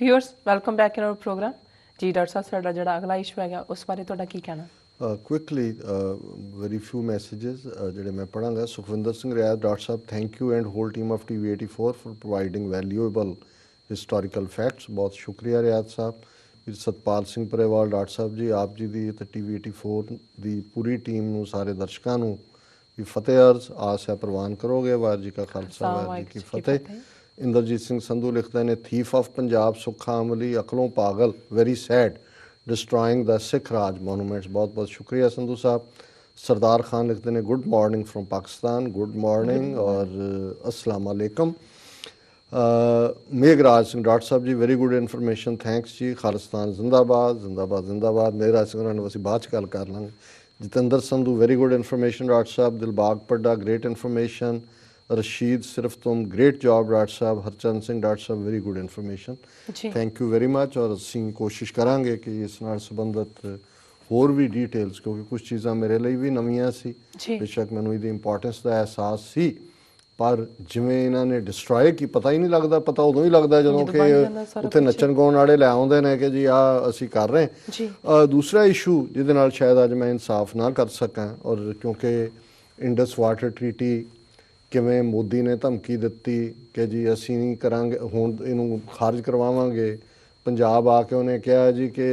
Viewers welcome back in our program ਜੀ doctor ਸਾਹਿਬ ਸਾਡਾ ਜਿਹੜਾ ਅਗਲਾ ਇਸ਼ੂ ਹੈਗਾ ਉਸ ਬਾਰੇ ਤੁਹਾਡਾ ਕੀ ਕਹਿਣਾ? ਕੁਇਕਲੀ ਵੈਰੀ ਫਿਊ ਮੈਸੇजेस ਜਿਹੜੇ ਮੈਂ ਪੜਾਂਗਾ Sukhwinder Singh Riyadh doctor Sahib thank you and whole team of TV 84 for providing valuable historical facts ਬਹੁਤ ਸ਼ੁਕਰੀਆ ਰਿਆਦ ਸਾਹਿਬ। ਫਿਰ ਸਤਪਾਲ ਸਿੰਘ ਪਰੇਵਾਲ ਡਾਕਟਰ ਸਾਹਿਬ ਜੀ ਆਪ ਜੀ ਦੀ ਤੇ ਟੀਵੀ 84 ਦੀ ਪੂਰੀ ਟੀਮ ਨੂੰ ਸਾਰੇ ਦਰਸ਼ਕਾਂ ਨੂੰ ਵੀ ਫਤਿਹ ਅਰਜ਼। ਆਸ ਹੈ ਪ੍ਰਵਾਨ ਕਰੋਗੇ। ਵਾਹਿਗੁਰੂ ਜੀ ਕਾ ਖਾਲਸਾ ਵਾਹਿਗੁਰੂ ਜੀ ਕੀ ਫਤਿਹ। ਇੰਦਰਜੀਤ ਸਿੰਘ ਸੰਧੂ ਲਿਖਦੇ ਨੇ, ਥੀਫ ਆਫ ਪੰਜਾਬ ਸੁੱਖਾ ਅਮਲੀ ਅਕਲੋਂ ਪਾਗਲ ਵੈਰੀ ਸੈਡ ਡਿਸਟਰੋਇੰਗ ਦਾ ਸਿੱਖ ਰਾਜ ਮੋਨੂਮੈਂਟਸ ਬਹੁਤ ਬਹੁਤ ਸ਼ੁਕਰੀਆ ਸੰਧੂ ਸਾਹਿਬ। ਸਰਦਾਰ ਖਾਨ ਲਿਖਦੇ ਨੇ good morning from Pakistan good morning ਔਰ ਅਸਲਾਮ ਅਲੈਕਮ। ਮੇਘਰਾਜ ਸਿੰਘ ਡਾਕਟਰ ਸਾਹਿਬ ਜੀ ਵੈਰੀ ਗੁੱਡ ਇਨਫੋਰਮੇਸ਼ਨ ਥੈਂਕਸ ਜੀ। ਖਾਲਿਸਤਾਨ ਜ਼ਿੰਦਾਬਾਦ ਜ਼ਿੰਦਾਬਾਦ ਜ਼ਿੰਦਾਬਾਦ। ਮੇਰਾ ਸਿੰਘ ਉਹਨਾਂ ਨੂੰ ਅਸੀਂ ਬਾਅਦ ਚ ਗੱਲ ਕਰ ਲਾਂਗੇ। Jatinder Sandhu very good information doctor ਸਾਹਿਬ। ਦਿਲਬਾਗ ਪੱਡਾ ਗ੍ਰੇਟ ਇਨਫੋਰਮੇਸ਼ਨ ਰਸ਼ੀਦ ਸਿਰਫ ਤੁਮ ਗ੍ਰੇਟ ਜੌਬ ਡਾਕਟਰ ਸਾਹਿਬ Harchand Singh doctor Sahib very good information thank you very much ਔਰ ਅਸੀਂ ਕੋਸ਼ਿਸ਼ ਕਰਾਂਗੇ ਕਿ ਇਸ ਨਾਲ ਸੰਬੰਧਿਤ ਹੋਰ ਵੀ ਡਿਟੇਲਸ ਕਿਉਂਕਿ ਕੁਝ ਚੀਜ਼ਾਂ ਮੇਰੇ ਲਈ ਵੀ ਨਵੀਆਂ ਸੀ। ਬੇਸ਼ੱਕ ਮੈਨੂੰ ਇਹਦੀ ਇੰਪੋਰਟੈਂਸ ਦਾ ਅਹਿਸਾਸ ਸੀ ਪਰ ਜਿਵੇਂ ਇਹਨਾਂ ਨੇ ਡਿਸਟਰੋਏ ਕੀ ਪਤਾ ਹੀ ਨਹੀਂ ਲੱਗਦਾ ਪਤਾ ਉਦੋਂ ਹੀ ਲੱਗਦਾ ਜਦੋਂ ਕਿ ਉੱਥੇ। ਨੱਚਣ ਗਾਉਣ ਵਾਲੇ ਲੈ ਆਉਂਦੇ ਨੇ ਕਿ ਜੀ ਆ ਅਸੀਂ ਕਰ ਰਹੇ ਜੀ। ਦੂਸਰਾ ਇਸ਼ੂ ਜਿਹਦੇ ਨਾਲ ਸ਼ਾਇਦ ਅੱਜ ਮੈਂ ਇਨਸਾਫ ਨਾ ਕਰ ਸਕਾਂ ਔਰ ਕਿਉਂਕਿ ਇੰਡਸ ਵਾਟਰ ਟ੍ਰੀਟੀ ਕਿਵੇਂ ਮੋਦੀ ਨੇ ਧਮਕੀ ਦਿੱਤੀ ਕਿ ਜੀ ਅਸੀਂ ਨਹੀਂ ਕਰਾਂਗੇ, ਹੁਣ ਇਹਨੂੰ ਖਾਰਜ ਕਰਵਾਵਾਂਗੇ। ਪੰਜਾਬ ਆ ਕੇ ਉਹਨੇ ਕਿਹਾ ਜੀ ਕਿ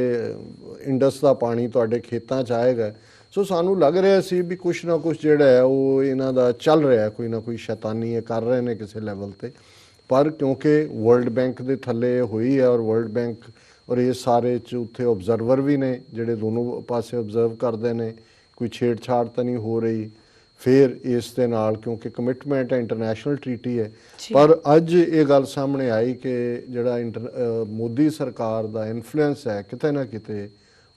ਇੰਡਸ ਦਾ ਪਾਣੀ ਤੁਹਾਡੇ ਖੇਤਾਂ 'ਚ ਆਏਗਾ। ਸੋ ਸਾਨੂੰ ਲੱਗ ਰਿਹਾ ਸੀ ਵੀ ਕੁਛ ਨਾ ਕੁਛ ਜਿਹੜਾ ਹੈ ਉਹ ਇਹਨਾਂ ਦਾ ਚੱਲ ਰਿਹਾ ਕੋਈ ਨਾ ਕੋਈ ਸ਼ੈਤਾਨੀ ਇਹ ਕਰ ਰਹੇ ਨੇ ਕਿਸੇ ਲੈਵਲ ਤੇ। ਪਰ ਕਿਉਂਕਿ ਵਰਲਡ ਬੈਂਕ ਦੇ ਥੱਲੇ ਇਹ ਹੋਈ ਹੈ ਔਰ ਵਰਲਡ ਬੈਂਕ ਔਰ ਇਹ ਸਾਰੇ ਚ ਉੱਥੇ ਆਬਜ਼ਰਵਰ ਵੀ ਨੇ, ਜਿਹੜੇ ਦੋਨੋਂ ਪਾਸੇ ਆਬਜ਼ਰਵ ਕਰਦੇ ਨੇ। ਕੋਈ ਛੇੜਛਾੜ ਤਾਂ ਨਹੀਂ ਹੋ ਰਹੀ। ਫਿਰ ਇਸ ਦੇ ਨਾਲ ਕਿਉਂਕਿ ਕਮਿਟਮੈਂਟ ਹੈ ਇੰਟਰਨੈਸ਼ਨਲ ਟ੍ਰੀਟੀ ਹੈ। ਪਰ ਅੱਜ ਇਹ ਗੱਲ ਸਾਹਮਣੇ ਆਈ ਕਿ ਜਿਹੜਾ ਮੋਦੀ ਸਰਕਾਰ ਦਾ ਇਨਫਲੂਐਂਸ ਹੈ ਕਿਤੇ ਨਾ ਕਿਤੇ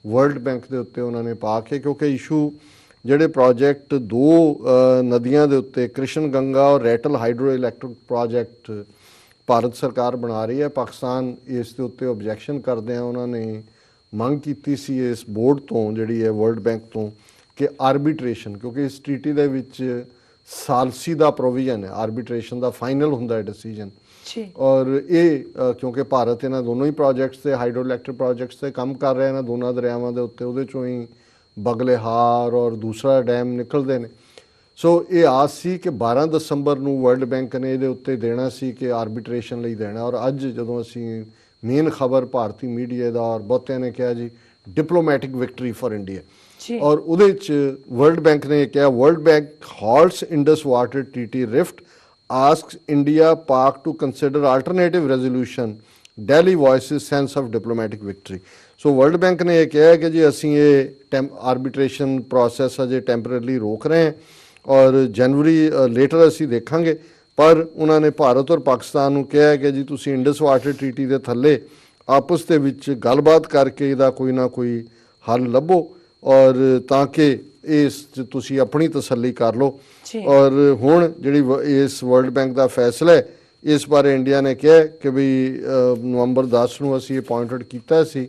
ਵਰਲਡ ਬੈਂਕ ਦੇ ਉੱਤੇ ਉਹਨਾਂ ਨੇ ਪਾ ਕੇ ਕਿਉਂਕਿ ਇਸ਼ੂ ਜਿਹੜੇ ਪ੍ਰੋਜੈਕਟ ਦੋ ਨਦੀਆਂ ਦੇ ਉੱਤੇ ਕ੍ਰਿਸ਼ਨ ਗੰਗਾ ਔਰ Ratle hydro electric project Bharat ਸਰਕਾਰ ਬਣਾ ਰਹੀ ਹੈ ਪਾਕਿਸਤਾਨ ਇਸ ਦੇ ਉੱਤੇ ਆਬਜੈਕਸ਼ਨ ਕਰਦੇ ਆ ਉਹਨਾਂ ਨੇ ਮੰਗ ਕੀਤੀ ਸੀ ਇਸ ਬੋਰਡ ਤੋਂ ਜਿਹੜੀ ਹੈ ਵਰਲਡ ਬੈਂਕ ਤੋਂ ਕਿ ਆਰਬਿਟ੍ਰੇਸ਼ਨ ਕਿਉਂਕਿ ਇਸ ਟ੍ਰੀਟੀ ਦੇ ਵਿੱਚ ਸਾਲਸੀ ਦਾ ਪ੍ਰੋਵੀਜ਼ਨ ਹੈ ਆਰਬਿਟ੍ਰੇਸ਼ਨ ਦਾ ਫਾਈਨਲ ਹੁੰਦਾ ਹੈ ਡਿਸੀਜਨ ਜੀ। ਔਰ ਇਹ ਕਿਉਂਕਿ ਭਾਰਤ ਇਹਨਾਂ ਦੋਨੋਂ ਹੀ ਪ੍ਰੋਜੈਕਟਸ ਤੇ ਹਾਈਡਰੋ ਇਲੈਕਟ੍ਰਿਕ ਪ੍ਰੋਜੈਕਟਸ ਤੇ ਕੰਮ ਕਰ ਰਿਹਾ ਇਹਨਾਂ ਦੋਨਾਂ ਦਰਿਆਵਾਂ ਦੇ ਉੱਤੇ ਉਹਦੇ ਚੋਂ ਹੀ ਬਗਲੇਹਾਰ ਔਰ ਦੂਸਰਾ ਡੈਮ ਨਿਕਲਦੇ ਨੇ। ਸੋ ਇਹ ਆਸ ਸੀ ਕਿ 12 ਦਸੰਬਰ ਨੂੰ ਵਰਲਡ ਬੈਂਕ ਨੇ ਇਹਦੇ ਉੱਤੇ ਦੇਣਾ ਸੀ ਕਿ ਆਰਬਿਟ੍ਰੇਸ਼ਨ ਲਈ ਦੇਣਾ। ਔਰ ਅੱਜ ਜਦੋਂ ਅਸੀਂ ਮੇਨ ਖਬਰ ਭਾਰਤੀ ਮੀਡੀਆ ਦਾ ਔਰ ਬਹੁਤਿਆਂ ਨੇ ਕਿਹਾ ਜੀ ਡਿਪਲੋਮੈਟਿਕ ਵਿਕਟਰੀ ਫॉर ਇੰਡੀਆ ਔਰ ਉਹਦੇ ਚ ਵਰਲਡ ਬੈਂਕ ਨੇ ਇਹ ਕਿਹਾ world bank halts Indus water treaty rift asks India Pak to consider alternative resolution Delhi voices sense of diplomatic victory so world bank ਨੇ ਇਹ ਕਿਹਾ ਕਿ ਜੀ ਅਸੀਂ ਇਹ ਆਰਬਿਟ੍ਰੇਸ਼ਨ ਪ੍ਰੋਸੈਸ ਅਜੇ ਟੈਂਪਰੇਰੀ ਰੋਕ ਰਹੇ ਹਾਂ ਔਰ ਜਨਵਰੀ ਲੇਟਰ ਅਸੀਂ ਦੇਖਾਂਗੇ। ਪਰ ਉਹਨਾਂ ਨੇ ਭਾਰਤ ਔਰ ਪਾਕਿਸਤਾਨ ਨੂੰ ਕਿਹਾ ਕਿ ਜੀ ਤੁਸੀਂ ਇੰਡਸ ਵਾਟਰ ਟ੍ਰੀਟੀ ਦੇ ਥੱਲੇ ਆਪਸ ਦੇ ਵਿੱਚ ਗੱਲਬਾਤ ਕਰਕੇ ਇਹਦਾ ਕੋਈ ਨਾ ਕੋਈ ਹੱਲ ਲੱਭੋ। ਔਰ ਤਾਂ ਕਿ ਇਸ ਤੁਸੀਂ ਆਪਣੀ ਤਸੱਲੀ ਕਰ ਲਓ। ਔਰ ਹੁਣ ਜਿਹੜੀ ਇਸ ਵਰਲਡ ਬੈਂਕ ਦਾ ਫੈਸਲਾ ਹੈ ਇਸ ਬਾਰੇ ਇੰਡੀਆ ਨੇ ਕਿਹਾ ਕਿ ਵੀ ਨਵੰਬਰ 10 ਨੂੰ ਅਸੀਂ ਇਹ ਪੁਆਇੰਟਡ ਕੀਤਾ ਸੀ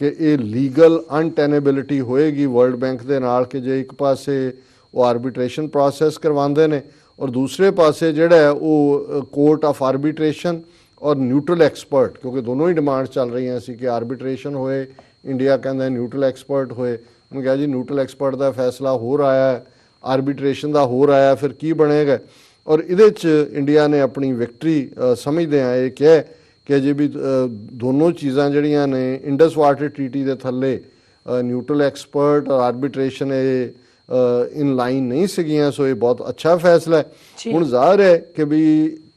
ਕਿ ਇਹ ਲੀਗਲ ਅਨਟੈਨੇਬਿਲਿਟੀ ਹੋਏਗੀ ਵਰਲਡ ਬੈਂਕ ਦੇ ਨਾਲ ਕਿ ਜੇ ਇੱਕ ਪਾਸੇ ਉਹ ਆਰਬਿਟ੍ਰੇਸ਼ਨ ਪ੍ਰੋਸੈਸ ਕਰਵਾਉਂਦੇ ਨੇ ਔਰ ਦੂਸਰੇ ਪਾਸੇ ਜਿਹੜਾ ਉਹ ਕੋਰਟ ਆਫ ਆਰਬਿਟ੍ਰੇਸ਼ਨ ਔਰ ਨਿਊਟਰਲ ਐਕਸਪਰਟ ਕਿਉਂਕਿ ਦੋਨੋਂ ਹੀ ਡਿਮਾਂਡ ਚੱਲ ਰਹੀਆਂ ਸੀ ਕਿ ਆਰਬਿਟ੍ਰੇਸ਼ਨ ਹੋਏ ਇੰਡੀਆ ਕਹਿੰਦਾ ਨਿਊਟਰਲ ਐਕਸਪਰਟ ਹੋਏ ਉਹਨੇ ਕਿਹਾ ਜੀ ਨਿਊਟਰਲ ਐਕਸਪਰਟ ਦਾ ਫੈਸਲਾ ਹੋਰ ਆਇਆ ਹੈ ਆਰਬਿਟ੍ਰੇਸ਼ਨ ਦਾ ਹੋਰ ਆਇਆ ਫਿਰ ਕੀ ਬਣੇਗਾ? ਔਰ ਇਹਦੇ ਚ ਇੰਡੀਆ ਨੇ ਆਪਣੀ ਵਿਕਟਰੀ ਸਮਝਦੇ ਆ ਇਹ ਕਿਹਾ ਕਿ ਜੇ ਵੀ ਦੋਨੋਂ ਚੀਜ਼ਾਂ ਜਿਹੜੀਆਂ ਨੇ ਇੰਡਸ ਵਾਟਰ ਟ੍ਰੀਟੀ ਦੇ ਥੱਲੇ ਨਿਊਟਰਲ ਐਕਸਪਰਟ ਔਰ ਆਰਬਿਟ੍ਰੇਸ਼ਨ ਇਹ ਇਨ ਲਾਈਨ ਨਹੀਂ ਸੀਗੀਆਂ ਸੋ ਇਹ ਬਹੁਤ ਅੱਛਾ ਫੈਸਲਾ ਹੈ। ਹੁਣ ਜ਼ਾਹਰ ਹੈ ਕਿ ਵੀ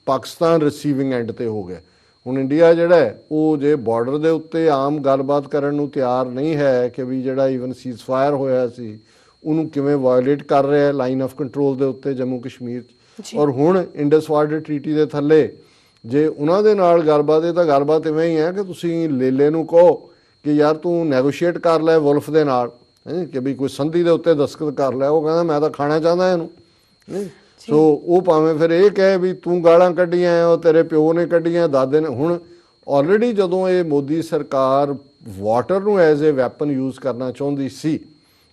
ਪਾਕਿਸਤਾਨ ਰਿਸੀਵਿੰਗ ਐਂਡ ਤੇ ਹੋ ਗਿਆ। ਹੁਣ ਇੰਡੀਆ ਜਿਹੜਾ ਉਹ ਜੇ ਬਾਰਡਰ ਦੇ ਉੱਤੇ ਆਮ ਗੱਲਬਾਤ ਕਰਨ ਨੂੰ ਤਿਆਰ ਨਹੀਂ ਹੈ ਕਿ ਵੀ ਜਿਹੜਾ ਈਵਨ ਸੀਜ਼ਫਾਇਰ ਹੋਇਆ ਸੀ ਉਹਨੂੰ ਕਿਵੇਂ ਵਾਇਓਲੇਟ ਕਰ ਰਿਹਾ ਹੈ ਲਾਈਨ ਆਫ ਕੰਟਰੋਲ ਦੇ ਉੱਤੇ ਜੰਮੂ ਕਸ਼ਮੀਰ। ਔਰ ਹੁਣ ਇੰਡਸ ਵਾਟਰ ਟ੍ਰੀਟੀ ਦੇ ਥੱਲੇ ਜੇ ਉਹਨਾਂ ਦੇ ਨਾਲ ਗੱਲਬਾਤ ਇਹ ਤਾਂ ਗੱਲਬਾਤ ਇਵੇਂ ਹੀ ਹੈ ਕਿ ਤੁਸੀਂ ਲੇਲੇ ਨੂੰ ਕਹੋ ਕਿ ਯਾਰ ਤੂੰ ਨੈਗੋਸ਼ੀਏਟ ਕਰ ਲੈ ਵੁਲਫ ਦੇ ਨਾਲ ਹੈਂ ਕਿ ਵੀ ਕੋਈ ਸੰਧੀ ਦੇ ਉੱਤੇ ਦਸਤਖਤ ਕਰ ਲੈ ਉਹ ਕਹਿੰਦਾ ਮੈਂ ਤਾਂ ਖਾਣਾ ਚਾਹੁੰਦਾ ਇਹਨੂੰ ਨਹੀਂ ਸੋ ਉਹ ਭਾਵੇਂ ਫਿਰ ਇਹ ਕਹੇ ਵੀ ਤੂੰ ਗਾਲਾਂ ਕੱਢੀਆਂ ਉਹ ਤੇਰੇ ਪਿਓ ਨੇ ਕੱਢੀਆਂ ਦਾਦੇ ਨੇ। ਹੁਣ ਆਲਰੇਡੀ ਜਦੋਂ ਇਹ ਮੋਦੀ ਸਰਕਾਰ ਵਾਟਰ ਨੂੰ ਐਜ਼ ਅ ਵੈਪਨ ਯੂਜ਼ ਕਰਨਾ ਚਾਹੁੰਦੀ ਸੀ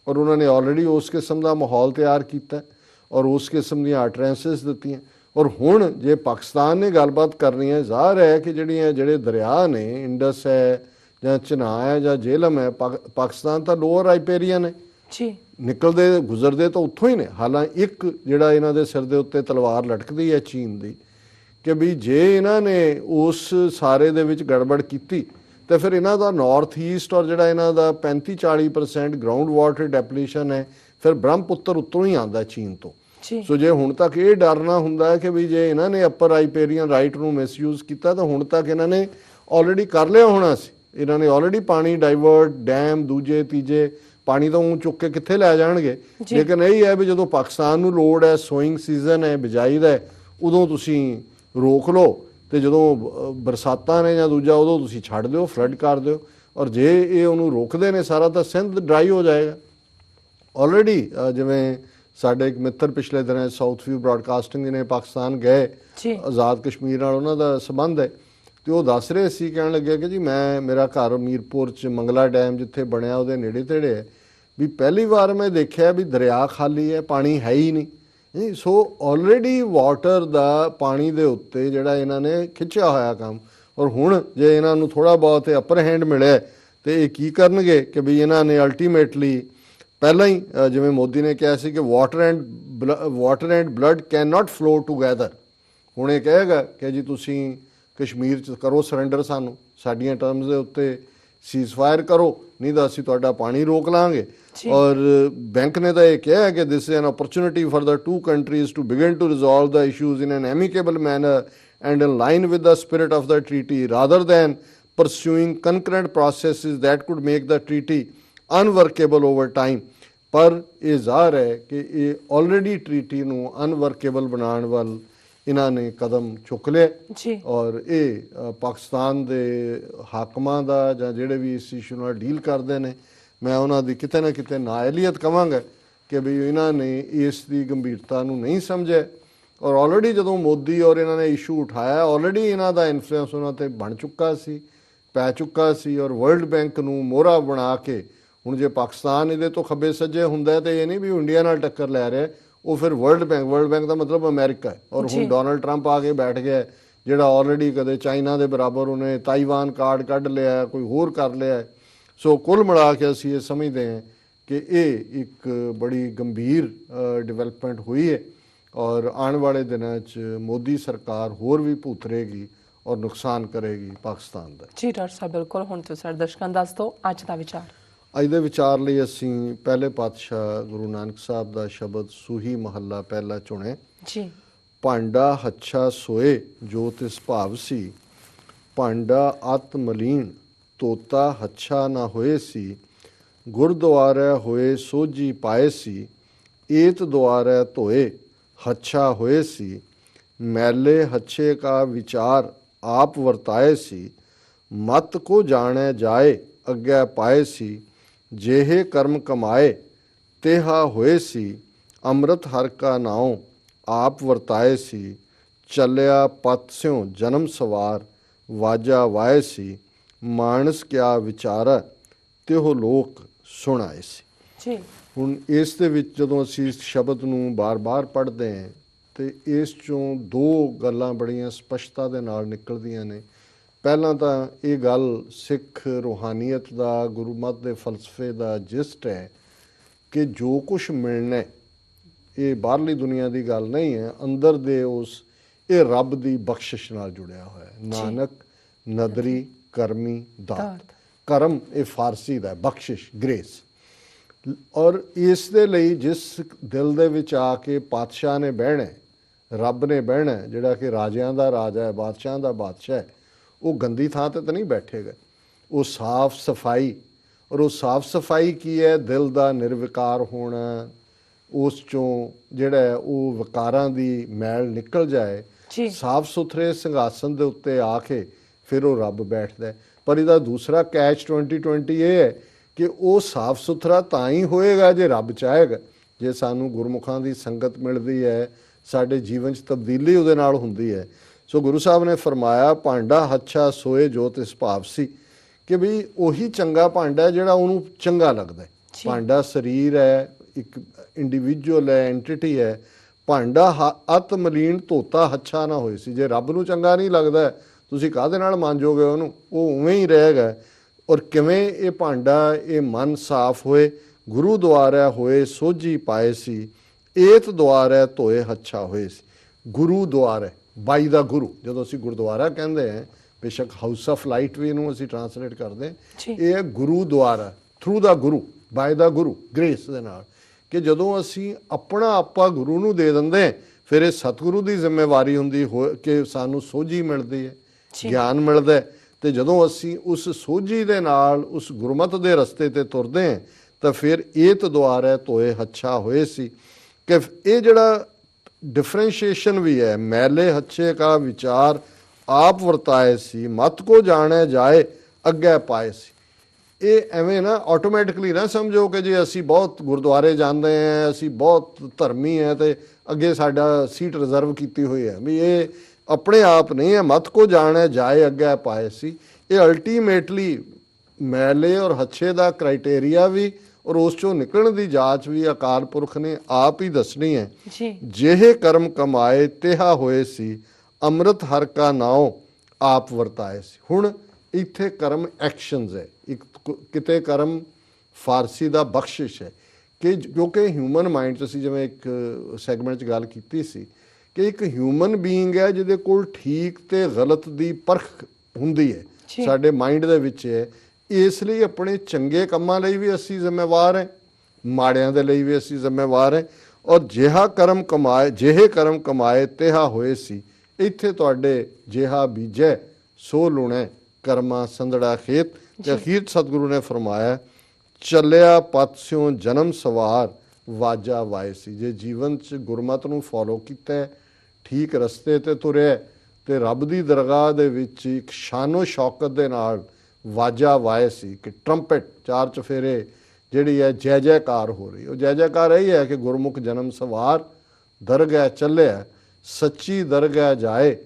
ਔਰ ਉਹਨਾਂ ਨੇ ਆਲਰੇਡੀ ਉਸ ਕਿਸਮ ਦਾ ਮਾਹੌਲ ਤਿਆਰ ਕੀਤਾ ਔਰ ਉਸ ਕਿਸਮ ਦੀਆਂ ਅਟਰੈਂਸਸ ਦਿੱਤੀਆਂ ਔਰ ਹੁਣ ਜੇ ਪਾਕਿਸਤਾਨ ਨੇ ਗੱਲਬਾਤ ਕਰਨੀ ਹੈ ਜ਼ਾਹਰ ਹੈ ਕਿ ਜਿਹੜੀਆਂ ਜਿਹੜੇ ਦਰਿਆ ਨੇ ਇੰਡਸ ਹੈ ਜਾਂ ਚਨਾਹ ਹੈ ਜਾਂ ਜੇਲਮ ਹੈ ਪਾਕ- ਪਾਕਿਸਤਾਨ ਤਾਂ ਲੋਅਰ ਰਾਈਪੇਰੀਅਨ ਹੈ ਜੀ। ਨਿਕਲਦੇ ਗੁਜ਼ਰਦੇ ਤਾਂ ਉੱਥੋਂ ਹੀ ਨੇ। ਹਾਲਾਂ ਇੱਕ ਜਿਹੜਾ ਇਹਨਾਂ ਦੇ ਸਿਰ ਦੇ ਉੱਤੇ ਤਲਵਾਰ ਲਟਕਦੀ ਹੈ ਚੀਨ ਦੀ ਕਿ ਵੀ ਜੇ ਇਹਨਾਂ ਨੇ ਉਸ ਸਾਰੇ ਦੇ ਵਿੱਚ ਗੜਬੜ ਕੀਤੀ ਤੇ ਫਿਰ ਇਹਨਾਂ ਦਾ ਨਾਰਥ ਈਸਟ ਔਰ ਜਿਹੜਾ ਇਹਨਾਂ ਦਾ 35 40% ਗਰਾਊਂਡ ਵਾਟਰ ਡੈਪਲੀਸ਼ਨ ਹੈ ਫਿਰ ਬ੍ਰਹਮਪੁੱਤਰ ਉੱਤੋਂ ਹੀ ਆਉਂਦਾ ਚੀਨ ਤੋਂ। ਸੋ ਜੇ ਹੁਣ ਤੱਕ ਇਹ ਡਰਨਾ ਹੁੰਦਾ ਹੈ ਕਿ ਵੀ ਜੇ ਇਹਨਾਂ ਨੇ ਅਪਰ ਰਾਈਪੇਰੀਅਨ ਰਾਈਟ ਨੂੰ ਮਿਸਯੂਜ਼ ਕੀਤਾ ਤਾਂ ਹੁਣ ਤੱਕ ਇਹਨਾਂ ਨੇ ਆਲਰੇਡੀ ਕਰ ਲਿਆ ਹੋਣਾ ਸੀ। ਇਹਨਾਂ ਨੇ ਆਲਰੇਡੀ ਪਾਣੀ ਡਾਈਵਰਟ ਡੈਮ ਦੂਜੇ ਤੀਜੇ ਪਾਣੀ ਤਾਂ ਉਹ ਚੁੱਕ ਕੇ ਕਿੱਥੇ ਲੈ ਜਾਣਗੇ। ਲੇਕਿਨ ਇਹ ਹੈ ਵੀ ਜਦੋਂ ਪਾਕਿਸਤਾਨ ਨੂੰ ਲੋੜ ਹੈ ਸੋਇੰਗ ਸੀਜ਼ਨ ਹੈ ਬਿਜਾਈ ਦਾ ਉਦੋਂ ਤੁਸੀਂ ਰੋਕ ਲਓ ਤੇ ਜਦੋਂ ਬਰਸਾਤਾਂ ਨੇ ਜਾਂ ਦੂਜਾ ਉਦੋਂ ਤੁਸੀਂ ਛੱਡ ਦਿਓ ਫਲੱਡ ਕਰ ਦਿਓ। ਔਰ ਜੇ ਇਹ ਉਹਨੂੰ ਰੋਕਦੇ ਨੇ ਸਾਰਾ ਤਾਂ ਸਿੰਧ ਡਰਾਈ ਹੋ ਜਾਏਗਾ। ਆਲਰੇਡੀ ਜਿਵੇਂ ਸਾਡੇ ਇੱਕ ਮਿੱਤਰ ਪਿਛਲੇ ਦਿਨਾਂ ਸਾਊਥ ਵਿਊ ਬ੍ਰਾਡਕਾਸਟਿੰਗ ਨੇ ਪਾਕਿਸਤਾਨ ਗਏ। ਆਜ਼ਾਦ ਕਸ਼ਮੀਰ ਨਾਲ ਉਹਨਾਂ ਦਾ ਸੰਬੰਧ ਹੈ। ਤੇ ਉਹ ਦੱਸ ਰਹੇ ਸੀ ਕਹਿਣ ਲੱਗੇ ਕਿ ਜੀ ਮੈਂ ਮੇਰਾ ਘਰ ਮੀਰਪੁਰ ਚ ਮੰਗਲਾ ਡੈਮ ਜਿੱਥੇ ਬਣਿਆ ਉਹਦੇ ਨੇੜੇ ਤੇੜੇ ਹੈ। ਵੀ ਪਹਿਲੀ ਵਾਰ ਮੈਂ ਦੇਖਿਆ ਵੀ ਦਰਿਆ ਖਾਲੀ ਹੈ ਪਾਣੀ ਹੈ ਹੀ ਨਹੀਂ। ਸੋ ਆਲਰੇਡੀ ਵਾਟਰ ਦਾ ਪਾਣੀ ਦੇ ਉੱਤੇ ਜਿਹੜਾ ਇਹਨਾਂ ਨੇ ਖਿੱਚਿਆ ਹੋਇਆ ਕੰਮ। ਔਰ ਹੁਣ ਜੇ ਇਹਨਾਂ ਨੂੰ ਥੋੜਾ ਬਹੁਤ ਅਪਰ ਹੈਂਡ ਮਿਲਿਆ ਹੈ, ਤੇ ਇਹ ਕੀ ਕਰਨਗੇ ਕਿ ਵੀ ਇਹਨਾਂ ਨੇ ਅਲਟੀਮੇਟਲੀ ਪਹਿਲਾਂ ਹੀ ਜਿਵੇਂ ਮੋਦੀ ਨੇ ਕਿਹਾ ਸੀ ਕਿ water and water and blood can not flow together ਹੁਣ ਇਹ ਕਹੇਗਾ ਕਿ ਜੀ ਤੁਸੀਂ ਕਸ਼ਮੀਰ ਚ ਕਰੋ ਸਰੈਂਡਰ ਸਾਨੂੰ ਸਾਡੀਆਂ ਟਰਮਸ ਦੇ ਉੱਤੇ ਸੀਜ਼ਫਾਇਰ ਕਰੋ ਨਹੀਂ ਤਾਂ ਅਸੀਂ ਤੁਹਾਡਾ ਪਾਣੀ ਰੋਕ ਲਾਂਗੇ। ਔਰ ਬੈਂਕ ਨੇ ਤਾਂ ਇਹ ਕਿਹਾ ਹੈ ਕਿ this is an opportunity for the two countries to begin to resolve the issues in an amicable manner and in line with the spirit of the treaty rather than pursuing concurrent processes that could make the treaty unworkable over time ਪਰ ਇਹ ਜ਼ਾਹਰ ਹੈ ਕਿ ਇਹ already treaty ਨੂੰ ਅਨਵਰਕੇਬਲ ਬਣਾਉਣ ਵੱਲ ਇਹਨਾਂ ਨੇ ਕਦਮ ਚੁੱਕ ਲਏ ਜੀ ਔਰ ਇਹ ਪਾਕਿਸਤਾਨ ਦੇ ਹਾਕਮਾਂ ਦਾ ਜਾਂ ਜਿਹੜੇ ਵੀ ਇਸ ਇਸ਼ੂ ਨਾਲ ਡੀਲ ਕਰਦੇ ਨੇ ਮੈਂ ਉਹਨਾਂ ਦੀ ਕਿਤੇ ਨਾ ਕਿਤੇ ਨਾਅਹਲੀਅਤ ਕਵਾਂਗਾ ਕਿ ਵੀ ਇਹਨਾਂ ਨੇ ਇਸ ਦੀ ਗੰਭੀਰਤਾ ਨੂੰ ਨਹੀਂ ਸਮਝਿਆ ਔਰ ਆਲਰੇਡੀ ਜਦੋਂ ਮੋਦੀ ਔਰ ਇਹਨਾਂ ਨੇ ਇਸ਼ੂ ਉਠਾਇਆ ਆਲਰੇਡੀ ਇਹਨਾਂ ਦਾ ਇਨਫਲੂਐਂਸ ਉਹਨਾਂ ਤੇ ਬਣ ਚੁੱਕਾ ਸੀ ਪੈ ਚੁੱਕਾ ਸੀ ਔਰ ਵਰਲਡ ਬੈਂਕ ਨੂੰ ਮੋਹਰਾ ਬਣਾ ਕੇ ਹੁਣ ਜੇ ਪਾਕਿਸਤਾਨ ਇਹਦੇ ਤੋਂ ਖੱਬੇ ਸੱਜੇ ਹੁੰਦਾ ਤੇ ਇਹ ਨਹੀਂ ਵੀ ਇੰਡੀਆ ਨਾਲ ਟੱਕਰ ਲੈ ਰਿਹਾ ਉਹ ਫਿਰ ਵਰਲਡ ਬੈਂਕ ਵਰਲਡ ਬੈਂਕ ਦਾ ਮਤਲਬ ਅਮਰੀਕਾ ਹੈ ਔਰ। ਹੁਣ ਡੋਨਲਡ ਟਰੰਪ ਆ ਕੇ ਬੈਠ ਗਿਆ ਜਿਹੜਾ ਆਲਰੇਡੀ ਕਦੇ ਚਾਈਨਾ ਦੇ ਬਰਾਬਰ ਉਹਨੇ ਤਾਈਵਾਨ ਕਾਰਡ ਕੱਢ ਲਿਆ ਕੋਈ ਹੋਰ ਕਰ ਲਿਆ। ਸੋ ਕੁੱਲ ਮਿਲਾ ਕੇ ਅਸੀਂ ਇਹ ਸਮਝਦੇ ਹਾਂ ਕਿ ਇਹ ਇੱਕ ਬੜੀ ਗੰਭੀਰ ਡਿਵੈਲਪਮੈਂਟ ਹੋਈ ਹੈ ਔਰ ਆਉਣ ਵਾਲੇ ਦਿਨਾਂ 'ਚ ਮੋਦੀ ਸਰਕਾਰ ਹੋਰ ਵੀ ਭੂਤਰੇਗੀ ਔਰ ਨੁਕਸਾਨ ਕਰੇਗੀ ਪਾਕਿਸਤਾਨ ਦਾ। ਜੀ ਡਾਕਟਰ ਸਾਹਿਬ ਬਿਲਕੁਲ ਹੁਣ ਤੁਸੀਂ ਸਾਡੇ ਦਰਸ਼ਕਾਂ ਦੱਸ ਦਿਓ ਅੱਜ ਦਾ ਵਿਚਾਰ। ਅੱਜ ਦੇ ਵਿਚਾਰ ਲਈ ਅਸੀਂ ਪਹਿਲੇ ਪਾਤਸ਼ਾਹ ਗੁਰੂ ਨਾਨਕ ਸਾਹਿਬ ਦਾ ਸ਼ਬਦ ਸੂਹੀ ਮਹੱਲਾ ਪਹਿਲਾ ਚੁਣੇ ਜੀ। ਭਾਂਡਾ ਹੱਛਾ ਸੋਏ ਜੋ ਤਿਸ ਭਾਵ ਸੀ ਭਾਂਡਾ ਅਤ ਮਲੀਨ ਤੋਤਾ ਹੱਛਾ ਨਾ ਹੋਏ ਸੀ, ਗੁਰਦੁਆਰੇ ਹੋਏ ਸੋਜੀ ਪਾਏ ਸੀ, ਏਤ ਦੁਆਰੇ ਧੋਏ ਹੱਛਾ ਹੋਏ ਸੀ, ਮੈਲੇ ਹੱਛੇ ਕਾ ਵਿਚਾਰ ਆਪ ਵਰਤਾਏ ਸੀ, ਮਤ ਕੋ ਜਾਣੈ ਜਾਏ ਅੱਗੇ ਪਾਏ ਸੀ, ਜਿਹੇ ਕਰਮ ਕਮਾਏ ਤੇਹਾ ਹੋਏ ਸੀ, ਅੰਮ੍ਰਿਤ ਹਰ ਕਾ ਨਾਉ ਆਪ ਵਰਤਾਏ ਸੀ, ਚੱਲਿਆ ਪਤ ਸਿਉ ਜਨਮ ਸਵਾਰ ਵਾਜਾ ਵਾਏ ਸੀ ਮਾਨਸ ਕਿਆ ਵਿਚਾਰੈ ਤਿਹੁ ਲੋਕ ਸੁਣਾਏ ਸੀ। ਜੀ। ਹੁਣ ਇਸ ਦੇ ਵਿੱਚ ਜਦੋਂ ਅਸੀਂ ਇਸ ਸ਼ਬਦ ਨੂੰ ਬਾਰ-ਬਾਰ ਪੜ੍ਹਦੇ ਹਾਂ ਤੇ ਇਸ ਚੋਂ ਦੋ ਗੱਲਾਂ ਬੜੀਆਂ ਸਪਸ਼ਟਤਾ ਦੇ ਨਾਲ ਨਿਕਲਦੀਆਂ ਨੇ। ਪਹਿਲਾਂ ਤਾਂ ਇਹ ਗੱਲ ਸਿੱਖ ਰੂਹਾਨੀਅਤ ਦਾ ਗੁਰਮਤ ਦੇ ਫਲਸਫੇ ਦਾ ਜਿਸਟ ਹੈ ਕਿ ਜੋ ਕੁਝ ਮਿਲਣਾ ਇਹ ਬਾਹਰਲੀ ਦੁਨੀਆ ਦੀ ਗੱਲ ਨਹੀਂ ਹੈ ਅੰਦਰ ਦੇ ਉਸ ਇਹ ਰੱਬ ਦੀ ਬਖਸ਼ਿਸ਼ ਨਾਲ ਜੁੜਿਆ ਹੋਇਆ ਹੈ। ਨਾਨਕ ਨਦਰੀ ਕਰਮੀ ਦਾਤ। ਕਰਮ ਇਹ ਫਾਰਸੀ ਦਾ ਬਖਸ਼ਿਸ਼ ਗ੍ਰੇਸ। ਔਰ ਇਸ ਦੇ ਲਈ ਜਿਸ ਦਿਲ ਦੇ ਵਿੱਚ ਆ ਕੇ ਪਾਤਸ਼ਾਹ ਨੇ ਬਹਿਣਾ ਰੱਬ ਨੇ ਬਹਿਣਾ ਜਿਹੜਾ ਕਿ ਰਾਜਿਆਂ ਦਾ ਰਾਜਾ ਹੈ ਬਾਦਸ਼ਾਹਾਂ ਦਾ ਬਾਦਸ਼ਾਹ ਹੈ ਉਹ ਗੰਦੀ ਥਾਂ ਤੇ ਤਾਂ ਨਹੀਂ ਬੈਠੇਗਾ। ਉਹ ਸਾਫ਼ ਸਫ਼ਾਈ ਔਰ ਉਹ ਸਾਫ਼ ਸਫ਼ਾਈ ਕੀ ਹੈ? ਦਿਲ ਦਾ ਨਿਰਵਿਕਾਰ ਹੋਣਾ ਉਸ ਚੋਂ ਜਿਹੜਾ ਉਹ ਵਿਕਾਰਾਂ ਦੀ ਮੈਲ ਨਿਕਲ ਜਾਏ। ਸਾਫ਼ ਸੁਥਰੇ ਸਿੰਘਾਸਨ ਦੇ ਉੱਤੇ ਆ ਕੇ ਫਿਰ ਉਹ ਰੱਬ ਬੈਠਦਾ। ਪਰ ਇਹਦਾ ਦੂਸਰਾ ਕੈਚ 2020 ਇਹ ਹੈ ਕਿ ਉਹ ਸਾਫ਼ ਸੁਥਰਾ ਤਾਂ ਹੀ ਹੋਏਗਾ ਜੇ ਰੱਬ ਚਾਹੇਗਾ। ਜੇ ਸਾਨੂੰ ਗੁਰਮੁਖਾਂ ਦੀ ਸੰਗਤ ਮਿਲਦੀ ਹੈ ਸਾਡੇ ਜੀਵਨ 'ਚ ਤਬਦੀਲੀ ਉਹਦੇ ਨਾਲ ਹੁੰਦੀ ਹੈ। ਸੋ ਗੁਰੂ ਸਾਹਿਬ ਨੇ ਫਰਮਾਇਆ ਭਾਂਡਾ ਹੱਛਾ ਸੋਏ ਜੋ ਤਿਸ ਭਾਵ ਸੀ। ਕਿ ਵੀ ਉਹੀ ਚੰਗਾ ਭਾਂਡਾ ਹੈ ਜਿਹੜਾ ਉਹਨੂੰ ਚੰਗਾ ਲੱਗਦਾ ਹੈ। ਭਾਂਡਾ ਸਰੀਰ ਹੈ ਇੱਕ ਇੰਡੀਵਿਜੂਅਲ ਹੈ ਐਂਟੀਟੀ ਹੈ। ਭਾਂਡਾ ਹ- ਅਤ ਮਲੀਨ ਧੋਤਾ ਹੱਛਾ ਨਾ ਹੋਏ ਸੀ। ਜੇ ਰੱਬ ਨੂੰ ਚੰਗਾ ਨਹੀਂ ਲੱਗਦਾ ਤੁਸੀਂ ਕਾਹਦੇ ਨਾਲ ਮਾਂਜੋਗੇ ਉਹਨੂੰ? ਉਹ ਉਵੇਂ ਹੀ ਰਹੇਗਾ ਔਰ ਕਿਵੇਂ ਇਹ ਭਾਂਡਾ ਇਹ ਮਨ ਸਾਫ਼ ਹੋਏ ਗੁਰੂ ਦੁਆਰਾ ਹੋਏ ਸੋਝੀ ਪਾਏ ਸੀ। ਏਤ ਦੁਆਰਾ ਧੋਏ ਹੱਛਾ ਹੋਏ ਸੀ। ਗੁਰੂ ਦੁਆਰਾ ਬਾਈ ਦਾ ਗੁਰੂ। ਜਦੋਂ ਅਸੀਂ ਗੁਰਦੁਆਰਾ ਕਹਿੰਦੇ ਹਾਂ ਬੇਸ਼ੱਕ ਹਾਊਸ ਆਫ ਲਾਈਟ ਵੀ ਇਹਨੂੰ ਅਸੀਂ ਟਰਾਂਸਲੇਟ ਕਰਦੇ। ਇਹ ਹੈ ਗੁਰੂ ਦੁਆਰਾ ਥਰੂ ਦਾ ਗੁਰੂ ਬਾਈ ਦਾ ਗੁਰੂ ਗ੍ਰੇਸ ਦੇ ਨਾਲ। ਕਿ ਜਦੋਂ ਅਸੀਂ ਆਪਣਾ ਆਪਾ ਗੁਰੂ ਨੂੰ ਦੇ ਦਿੰਦੇ ਫਿਰ ਇਹ ਸਤਿਗੁਰੂ ਦੀ ਜ਼ਿੰਮੇਵਾਰੀ ਹੁੰਦੀ ਹੋ- ਕਿ ਸਾਨੂੰ ਸੋਝੀ ਮਿਲਦੀ ਹੈ। ਗਿਆਨ ਮਿਲਦਾ ਹੈ। ਤੇ ਜਦੋਂ ਅਸੀਂ ਉਸ ਸੋਝੀ ਦੇ ਨਾਲ, ਉਸ ਗੁਰਮਤ ਦੇ ਰਸਤੇ ਤੇ ਤੁਰਦੇ ਹਾਂ, ਤਾਂ ਫਿਰ ਇਹ ਦੁਆਰਾ ਧੋਏ ਹੱਛਾ ਹੋਏ ਸੀ। ਕਿ ਇਹ ਜਿਹੜਾ ਡਿਫਰੈਂਸ਼ੀਏਸ਼ਨ ਵੀ ਹੈ, ਮੈਲੇ ਹੱਛੇ ਕਾ ਵਿਚਾਰ ਆਪ ਵਰਤਾਏ ਸੀ, ਮਤ ਕੋ ਜਾਣੈ ਜਾਏ, ਅੱਗੇ ਪਾਏ ਸੀ। ਇਹ ਐਵੇਂ ਨਾ ਆਟੋਮੈਟਿਕਲੀ ਨਾ ਸਮਝੋ ਕਿ ਜੇ ਅਸੀਂ ਬਹੁਤ ਗੁਰਦੁਆਰੇ ਜਾਂਦੇ ਹਾਂ, ਅਸੀਂ ਬਹੁਤ ਧਰਮੀ ਹੈ ਤੇ ਅੱਗੇ ਸਾਡਾ ਸੀਟ ਰਿਜ਼ਰਵ ਕੀਤੀ ਹੋਈ ਹੈ। ਵੀ ਇਹ ਆਪਣੇ ਆਪ ਨਹੀਂ ਹੈ ਮਤ ਕੋ ਜਾਣੈ ਜਾਏ ਅੱਗੇ ਪਾਏ ਸੀ। ਇਹ ਅਲਟੀਮੇਟਲੀ ਮੈਲੇ ਔਰ ਹੱਛੇ ਦਾ ਕ੍ਰਾਈਟੇਰੀਆ ਵੀ ਔਰ ਉਸ ਚੋਂ ਨਿਕਲਣ ਦੀ ਜਾਂਚ ਵੀ ਅਕਾਲ ਪੁਰਖ ਨੇ ਆਪ ਹੀ ਦੱਸਣੀ ਹੈ। ਜੀ। ਜਿਹੇ ਕਰਮ ਕਮਾਏ ਤਿਹਾ ਹੋਏ ਸੀ ਅੰਮ੍ਰਿਤ ਹਰ ਕਾ ਨਾਉ ਆਪ ਵਰਤਾਏ ਸੀ। ਹੁਣ ਇੱਥੇ ਕਰਮ ਐਕਸ਼ਨਸ ਹੈ। ਇੱਕ ਕਿਤੇ ਕਰਮ ਫਾਰਸੀ ਦਾ ਬਖਸ਼ਿਸ਼ ਹੈ। ਕਿ ਜ- ਕਿਉਂਕਿ ਹਿਊਮਨ ਮਾਈਂਡ ਅਸੀਂ ਜਿਵੇਂ ਇੱਕ ਸੈਗਮੈਂਟ ਚ ਗੱਲ ਕੀਤੀ ਸੀ ਕਿ ਇੱਕ ਹਿਊਮਨ ਬੀਇੰਗ ਹੈ ਜਿਹਦੇ ਕੋਲ ਠੀਕ ਤੇ ਗਲਤ ਦੀ ਪਰਖ ਹੁੰਦੀ ਹੈ। ਸਾਡੇ ਮਾਈਂਡ ਦੇ ਵਿੱਚ ਹੈ। ਇਸ ਲਈ ਆਪਣੇ ਚੰਗੇ ਕੰਮਾਂ ਲਈ ਵੀ ਅਸੀਂ ਜ਼ਿੰਮੇਵਾਰ ਹਾਂ। ਮਾੜਿਆਂ ਦੇ ਲਈ ਵੀ ਅਸੀਂ ਜ਼ਿੰਮੇਵਾਰ ਹਾਂ। ਔਰ ਜਿਹਾ ਕਰਮ ਕਮਾਏ ਜਿਹੇ ਕਰਮ ਕਮਾਏ ਤਿਹਾ ਹੋਏ ਸੀ। ਇੱਥੇ ਤੁਹਾਡੇ ਜਿਹਾ ਬੀਜੈ ਸੋ ਲੁਣੈ ਕਰਮਾ ਸੰਦੜਾ ਖੇਤ। ਤੇ ਅਖੀਰ ਸਤਿਗੁਰੂ ਨੇ ਫਰਮਾਇਆ ਚੱਲਿਆ ਪਤ ਸਿਓ ਜਨਮ ਸਵਾਰ। ਵਾਜਾ ਵਾਏ ਸੀ। ਜੇ ਜੀਵਨ ਚ ਗੁਰਮਤ ਨੂੰ ਫੋਲੋ ਕੀਤਾ ਠੀਕ ਰਸਤੇ ਤੇ ਤੁਰਿਆ ਤੇ ਰੱਬ ਦੀ ਦਰਗਾਹ ਦੇ ਵਿੱਚ ਇੱਕ ਸ਼ਾਨੋ ਸ਼ੌਕਤ ਦੇ ਨਾਲ ਵਾਜਾ ਵਾਏ ਸੀ ਕਿ ਟਰੰਪਟ ਚਾਰ ਚਫੇਰੇ ਜਿਹੜੀ ਹੈ ਜੈ ਜੈਕਾਰ ਹੋ ਰਹੀ। ਉਹ ਜੈ ਜੈਕਾਰ ਇਹ ਹੈ ਕਿ ਗੁਰਮੁਖ ਜਨਮ ਸਵਾਰ ਦਰਗਾਹ ਚੱਲਿਆ ਸੱਚੀ ਦਰਗਾਹ ਜਾਏ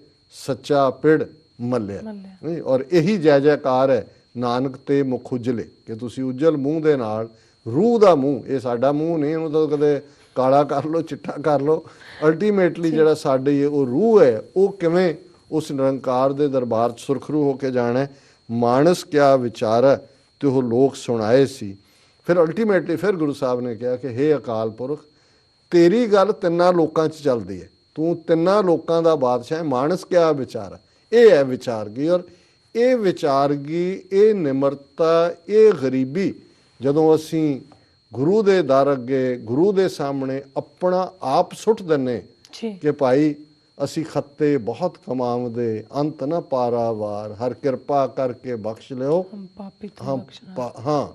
ਸੱਚਾ ਪਿੜ ਮੱਲਿਆ। ਨਹੀਂ ਔਰ ਇਹੀ ਜੈ ਜੈਕਾਰ ਹੈ ਨਾਨਕ ਤੇ ਮੁਖ ਉਜਲੇ ਕਿ ਤੁਸੀਂ ਉਜਲ ਮੂੰਹ ਦੇ ਨਾਲ ਰੂਹ ਦਾ ਮੂੰਹ, ਇਹ ਸਾਡਾ ਮੂੰਹ ਨਹੀਂ, ਉਹਨੂੰ ਤਾਂ ਕਦੇ ਕਾਲਾ ਕਰ ਲੋ ਚਿੱਟਾ ਕਰ ਲੋ ਅਲਟੀਮੇਟਲੀ ਜਿਹੜਾ ਸਾਡੀ ਉਹ ਰੂਹ ਹੈ, ਉਹ ਕਿਵੇਂ ਉਸ ਨਿਰੰਕਾਰ ਦੇ ਦਰਬਾਰ ਚ ਸੁਰਖਰੂ ਹੋ ਕੇ ਜਾਣਾ ਹੈ। ਮਾਨਸ ਕਿਆ ਵਿਚਾਰ ਹੈ? ਤੇ ਉਹ ਲੋਕ ਸੁਣਾਏ ਸੀ। ਫਿਰ ਅਲਟੀਮੇਟਲੀ ਫਿਰ ਗੁਰੂ ਸਾਹਿਬ ਨੇ ਕਿਹਾ ਕਿ हे ਅਕਾਲ ਪੁਰਖ, ਤੇਰੀ ਗੱਲ ਤਿੰਨਾਂ ਲੋਕਾਂ 'ਚ ਚੱਲਦੀ ਹੈ। ਤੂੰ ਤਿੰਨਾਂ ਲੋਕਾਂ ਦਾ ਬਾਦਸ਼ਾਹ ਹੈ, ਮਾਨਸ ਕਿਆ ਵਿਚਾਰ ਇਹ ਹੈ ਵਿਚਾਰਗੀ ਔਰ ਇਹ ਵਿਚਾਰਗੀ, ਇਹ ਨਿਮਰਤਾ, ਇਹ ਗਰੀਬੀ ਜਦੋਂ ਅਸੀਂ ਗੁਰੂ ਦੇ ਦਰ ਅੱਗੇ ਗੁਰੂ ਦੇ ਸਾਹਮਣੇ ਆਪਣਾ ਆਪ ਸੁੱਟ ਦਿੰਨੇ ਕਿ ਭਾਈ ਅਸੀਂ ਖੱਤੇ ਬਹੁਤ ਕਮਾਉਂਦੇ ਅੰਤ ਨਾ ਪਾਰਾਵਾਰ ਹਰ ਕਿਰਪਾ ਕਰਕੇ ਬਖਸ਼ ਲਿਓ। ਹਮ ਪਾਪੀ ਹਾਂ ਤੋਂ ਬਖਸ਼ਣਾ। ਪਾ- ਹਾਂ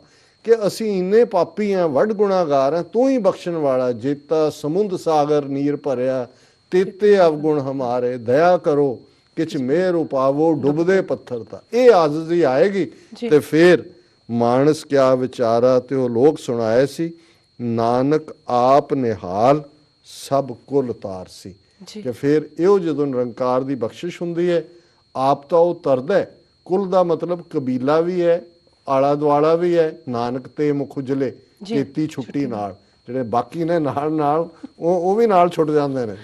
ਕਿ ਅਸੀਂ ਇੰਨੇ ਪਾਪੀ ਆ ਵੱਡ ਗੁਨਾਹਗਾਰ ਆ ਤੂੰ ਹੀ ਬਖਸ਼ਣ ਵਾਲਾ ਜੇਤਾ ਸਮੁੰਦ ਸਾਗਰ ਨੀਰ ਭਰਿਆ ਤੇਤੇ ਅਵਗੁਣ ਹਮਾਰੇ ਦਇਆ ਕਰੋ ਕਿਛ ਮੇਰ ਉਪਾਵੋ ਡੁੱਬਦੇ ਪੱਥਰ ਤਾਂ। ਇਹ ਆਜ਼ਦੀ ਆਏਗੀ। ਤੇ ਫੇਰ ਮਾਨਸ ਕਿਆ ਵਿਚਾਰਾ ਤੇ ਉਹ ਲੋਕ ਸੁਣਾਏ ਸੀ ਨਾਨਕ ਆਪ ਨਿਹਾਲ ਸਭ ਕੁਲ ਤਾਰ ਸੀ। ਜੀ। ਕਿ ਫਿਰ ਇਹੋ ਜਦੋਂ ਨਿਰੰਕਾਰ ਦੀ ਬਖਸ਼ਿਸ਼ ਹੁੰਦੀ ਹੈ ਆਪ ਤਾਂ ਉਹ ਤਰਦਾ। ਕੁਲ ਦਾ ਮਤਲਬ ਕਬੀਲਾ ਵੀ ਹੈ ਆਲਾ ਦੁਆਲਾ ਵੀ ਹੈ ਨਾਨਕ ਤੇ ਮੁਖ ਉਜਲੇ ਕੀਤੀ ਛੁੱਟੀ ਨਾਲ। ਜਿਹੜੇ ਬਾਕੀ ਨੇ ਨਾਲ ਨਾਲ ਉਹ ਉਹ ਵੀ ਨਾਲ ਛੁੱਟ ਜਾਂਦੇ ਨੇ।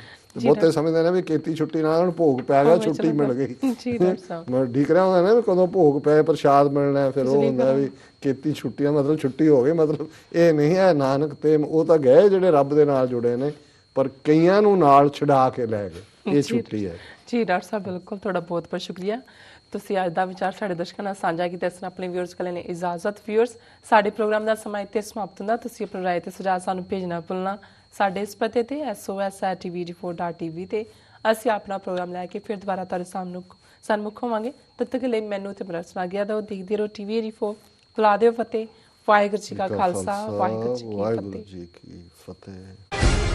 ਬਹੁਤੇ ਸਮਝਦੇ ਨੇ ਵੀ ਕੀਤੀ ਛੁੱਟੀ ਨਾਲ ਭੋਗ ਪੈ ਗਿਆ ਛੁੱਟੀ ਮਿਲ ਗਈ। ਜੀ, ਡਾਕਟਰ ਸਾਹਿਬ। ਮੈਂ ਠੀਕ ਰਿਹਾ ਹੁੰਦਾ ਨਾ ਕਦੋਂ ਭੋਗ ਪਏ ਪ੍ਰਸ਼ਾਦ ਮਿਲਣਾ ਫਿਰ ਉਹ ਹੁੰਦਾ ਵੀ ਕੀਤੀ ਛੁੱਟੀਆਂ ਮਤਲਬ ਛੁੱਟੀ ਹੋ ਗਈ ਮਤਲਬ ਇਹ ਨਹੀਂ ਹੈ ਨਾਨਕ ਤੇ ਉਹ ਤਾਂ ਗਏ ਜਿਹੜੇ ਰੱਬ ਦੇ ਨਾਲ ਜੁੜੇ ਨੇ ਪਰ ਕਈਆਂ ਨੂੰ ਨਾਲ ਛਡਾ ਕੇ ਲੈ ਗਏ ਇਹ। ਛੁੱਟੀ ਹੈ। ਜੀ ਡਾਕਟਰ ਸਾਹਿਬ ਬਿਲਕੁਲ ਤੁਹਾਡਾ ਬਹੁਤ ਬਹੁਤ ਸ਼ੁਕਰੀਆ। ਤੁਸੀਂ ਅੱਜ ਦਾ ਵਿਚਾਰ ਸਾਡੇ ਦਰਸ਼ਕਾਂ ਨਾਲ ਸਾਂਝਾ ਕੀਤਾ ਇਸ ਨਾਲ ਆਪਣੇ ਵਿਊਅਰਸ ਕੋਲ ਨੇ ਇਜਾਜ਼ਤ। ਵਿਊਅਰਸ ਸਾਡੇ ਪ੍ਰੋਗਰਾਮ ਦਾ ਸਮਾਂ ਇੱਥੇ ਸਮਾਪਤ ਹੁੰਦਾ। ਤੁਸੀਂ ਆਪਣੀ ਰਾਏ ਤੇ ਸੁਝਾਅ ਸਾਨੂੰ ਭੇਜਣਾ ਭੁੱਲਣਾ ਸਾਡੇ ਇਸ ਪਤੇ ਤੇ sos@tv4.tv ਤੇ। ਅਸੀਂ ਆਪਣਾ ਪ੍ਰੋਗਰਾਮ ਲੈ ਕੇ ਫਿਰ ਦੁਬਾਰਾ ਤੁਹਾਡੇ ਸਾਹਮਣੇ ਸਨਮੁਖ ਹੋਵਾਂਗੇ। ਤਦ ਤੱਕ ਲਈ ਮੈਨੂੰ ਤੇ ਮਰਸਨਾ ਗਿਆ ਦੋ ਦੇਖਦੇ ਰਹੋ ਟੀਵੀ 84 ਬੁਲਾ ਦਿਓ ਫਤਿਹ। ਵਾਹਿਗੁਰੂ ਜੀ ਕਾ ਖਾਲਸਾ। ਵਾਹਿਗੁਰੂ ਜੀ ਕੀ ਫਤਿਹ।